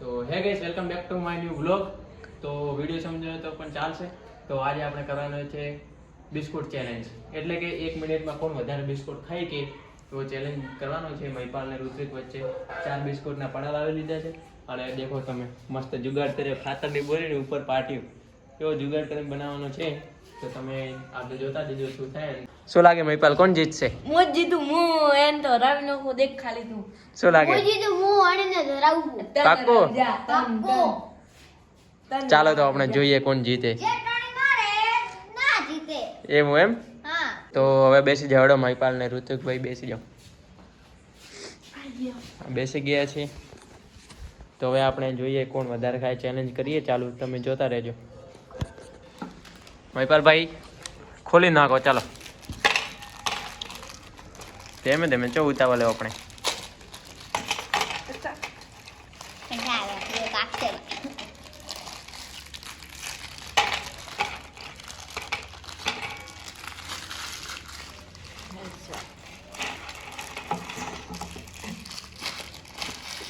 તો hey guys welcome back to my new vlog તો video સમજાયો તો પણ ચાલશે. તો, આજે આપણે કરવાનો છે બિસ્કુટ ચેલેન્જ એટલે કે એક મિનિટમાં કોણ વધારે બિસ્કુટ ખાઈ કે? તો ચેલેન્જ કરવાનો છે મહિપાલ ને ઋત્વિક વચ્ચે. ચાર બિસ્કુટના પડા લાવી લીધા છે. અને દેખો તમે, મસ્ત જુગાડ કર્યો, ખાતરની બોરીની ઉપર પાટ્યું. એવો જુગાડ કરીને બનાવવાનો છે. તો તમે આપણે જોતા જજો શું થાય શું લાગે મહિપાલ કોણ જીતશે? હું જ જીતું હું એમ તો રવિ નો દેખ ખાલી તું. શું લાગે? હું જીતું હું અણીને ધરાવું પાકો. તન. ચાલો તો આપણે જોઈએ કોણ જીતે. જે ટાણી મારે ના જીતે. એવું એમ? હા. તો હવે બેસી જાઓ હળો મહિપાલ ને ઋતુકભાઈ બેસી જાઓ. બેસી ગયા છે. તો હવે આપણે જોઈએ કોણ વધારે ખાય ચેલેન્જ કરીએ. ચાલુ તમે જોતા રહેજો. મહિપાલભાઈ, ખોલી નાખો, ચાલો. ધીમે ધીમે, ચો ઉતાવળ લેવો આપણે?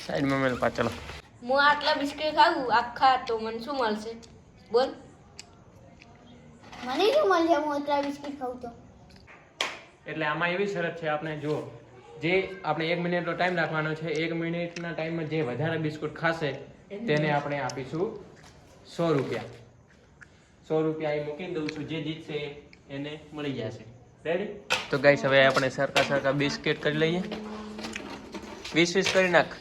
સાઈડમાં મેલ પા ચાલો હું આટલા બિસ્કિટ ખાવું આખા તો મને શું મળશે? બોલ. મને શું મળશે હું અત્યારે બિસ્કિટ ખાઉં તો. એટલે આમાં એવી શરત છે આપણે જુઓ. જે આપણે એક મિનિટનો ટાઈમ રાખવાનો છે એક મિનિટના ટાઈમમાં જે વધારે બિસ્કુટ ખાશે તેને આપણે આપીશું સો રૂપિયા. સો રૂપિયા એ મૂકી દઉં છું જે જીતશે એને મળી જશે. રેડી તો ગાઈસ હવે આપણે સરખા સરખા બિસ્કિટ કરી લઈએ. વીસ વીસ કરી નાખ.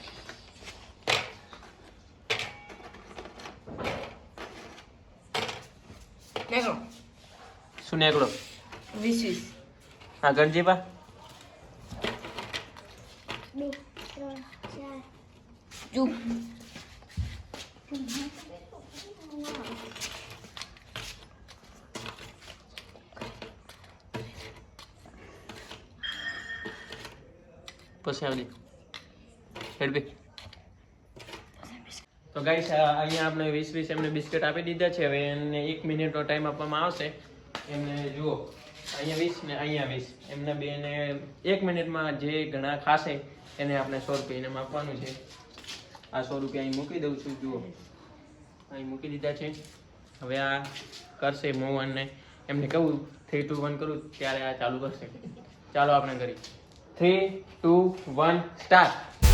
શું નીકળો? વીસ વીસ હા ગણજીબા. ચૂપ પછી આવજે. હેડબી. તો ગાઈસ અહીંયા આપણે વીસ વીસ એમને બિસ્કિટ આપી દીધા છે. હવે એમને એક મિનિટનો ટાઈમ આપવામાં આવશે. એમને જુઓ, અહીંયા વીસ ને અહીંયા વીસ. એમને બેને એક મિનિટમાં જે ઘણા ખાશે, એને આપણે સો રૂપિયા એને આપવાનું છે. આ સો રૂપિયા અહીં મૂકી દઉં છું, જુઓ. અહીં મૂકી દીધા છે. હવે આ કરશે મોહનને. એમને કહું થ્રી ટુ વન કરું, ત્યારે આ ચાલુ કરશે. ચાલો આપણે કરી થ્રી ટુ વન સ્ટાર્ટ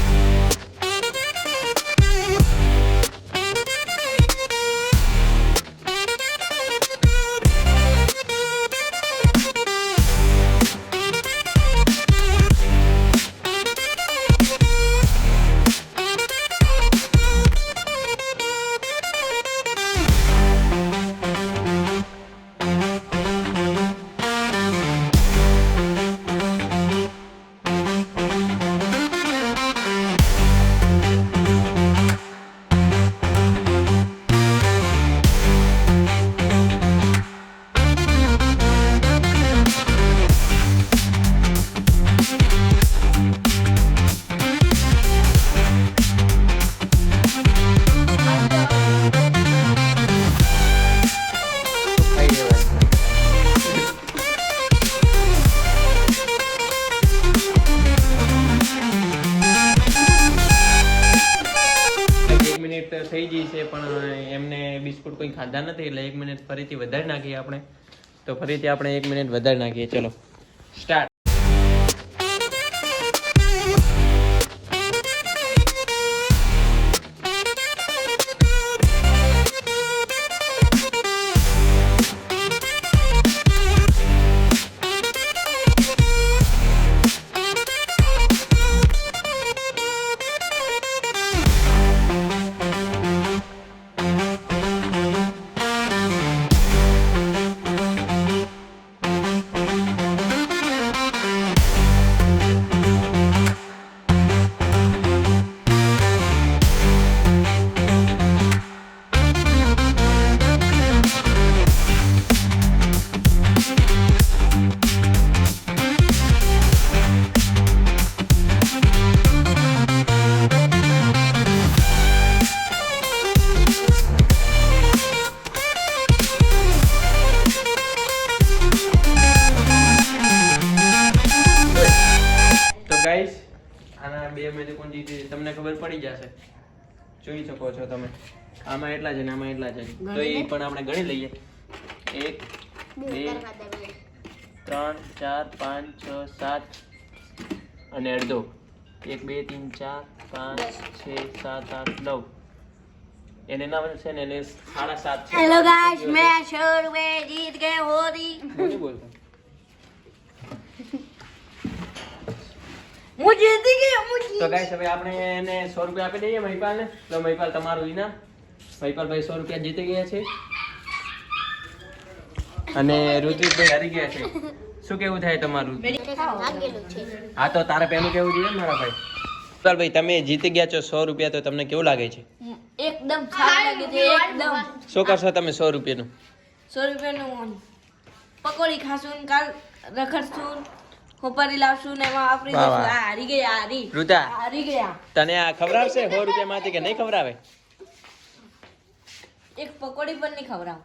કોઈ ખાધા નથી એટલે એક મિનિટ ફરીથી વધારે નાખીએ આપણે. તો ફરીથી આપણે એક મિનિટ વધારે નાખીએ. ચલો સ્ટાર્ટ બે માંથી જીતી તમને ખબર પડી જશે. જોઈ શકો છો તમે. આમાં એટલા છે ને આમાં એટલા છે. તો એ પણ આપણે ગણી લઈએ. એક બે. ત્રણ ચાર પાંચ છ સાત અને અડધો. એક બે ત્રણ ચાર પાંચ છ સાત આઠ નવ. એને નામ છે ને એને સાડા સાત હેલો ગાઈસ મેં શોર વે જીત ગયે હોરી. હું જીતી ગયો હું તો ગાઈસ હવે આપણે એને સો રૂપિયા આપી દઈએ મહિપાલને. તો મહિપાલ તમારું ઇનામ. મહિપાલભાઈ સો રૂપિયા જીતી ગયા છે. અને ઋત્વિકભાઈ હારી ગયા છે. શું કેવું થાય તમારું? હા તો તારે પેલું કેવું જોઈએ મારા ભાઈ? મહિપાલભાઈ તમે જીતી ગયા છો સો રૂપિયા તો તમને કેવું લાગે છે? એકદમ સારું લાગે છે એકદમ. શું કરશો તમે સો રૂપિયાનું? સો રૂપિયાનું પકોડી ખાશું કાલ રખડશું. હોપારી લાવશું ને એમાં વાપરી વાહ, દઈશું આ હારી ગયા હારી. ઋતા હારી ગયા. તને આ ખવડાવશે? સો રૂપિયામાંથી કે નહીં ખવડાવે? એક પકોડી પણ નહીં ખવડાવ.